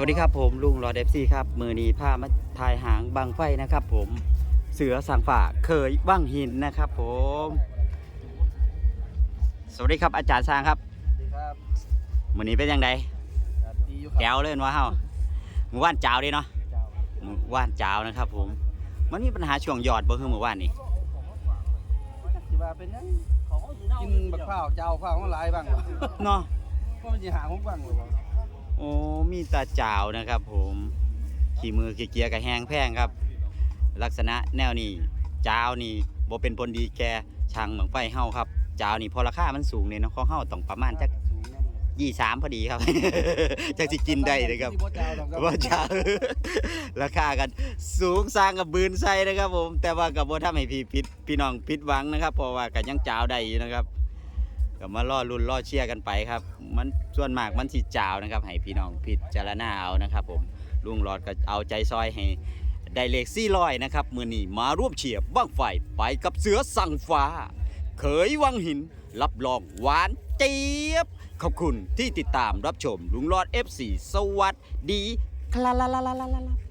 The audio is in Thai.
วัสดีครับผมลุงรอเดฟซี่ครับมือนี้ผ้ามาถ่ายหางบางไฟนะครับ ผมเสือสังฝ่าเคยว่างหินนะครับ ผม สวัสดีครับอาจารย์สร้างครับสวัสดีครับมือนี้เป็นยังไงครับดีอยู่ครับแก้วเล่นวะเฮามือว่านจ้าวดีเนาะเจ้าครับมือว่านจ้าวนะครับ ผม มันมีปัญหาช่วงหยอดบ่คือมือว่านนี่สิว่าเป็นยังกินบักข้าวเจ้าข้าวมันหลายบ้างวะเนาะเพราะมันสิหาของบ้างเลยวะโอ้ มีตาจ้าวนะครับ ผมขี่มือขี่เกียร์กับแห้งแพงครับ ลักษณะแนวนี้จ้าวนี่บ่เป็นผลดีแก่ช่างเหมืองไฟเฮาครับจ้าวนี่พอราคามันสูงเนี่ยเนาะของเฮาต้องประมาณจักสูงนั่นเลยยี่สามพอดีครับจักสิกินได้เลยครับสิบ่เจ้าดอกครับว่าจ้าวราคากันสูงสร้างกับบืนใส่นะครับผม แต่ว่ากับบ่ทำให้พี่ผิดพี่น้องผิดหวังนะครับ เพราะว่ากันยังจ้าวได้อยู่นะครับ ก็มาล่อรุ่นล่อเชียร์กันไปครับ มันส่วนมากมันสิจ้าวนะครับ ให้พี่น้องพิจารณาเอานะครับ ผมลุงหลอดก็เอาใจซอยให้ได้เลขซี่ร้อยนะครับ มือนี้มาร่วมเชียร์บ้างไฟไปกับเสือสั่งฟ้า เขยวังหิน รับรองหวานเจี๊ยบ ขอบคุณที่ติดตามรับชมลุงหลอด F4 สวัสดี คลาลาลาลาลาลา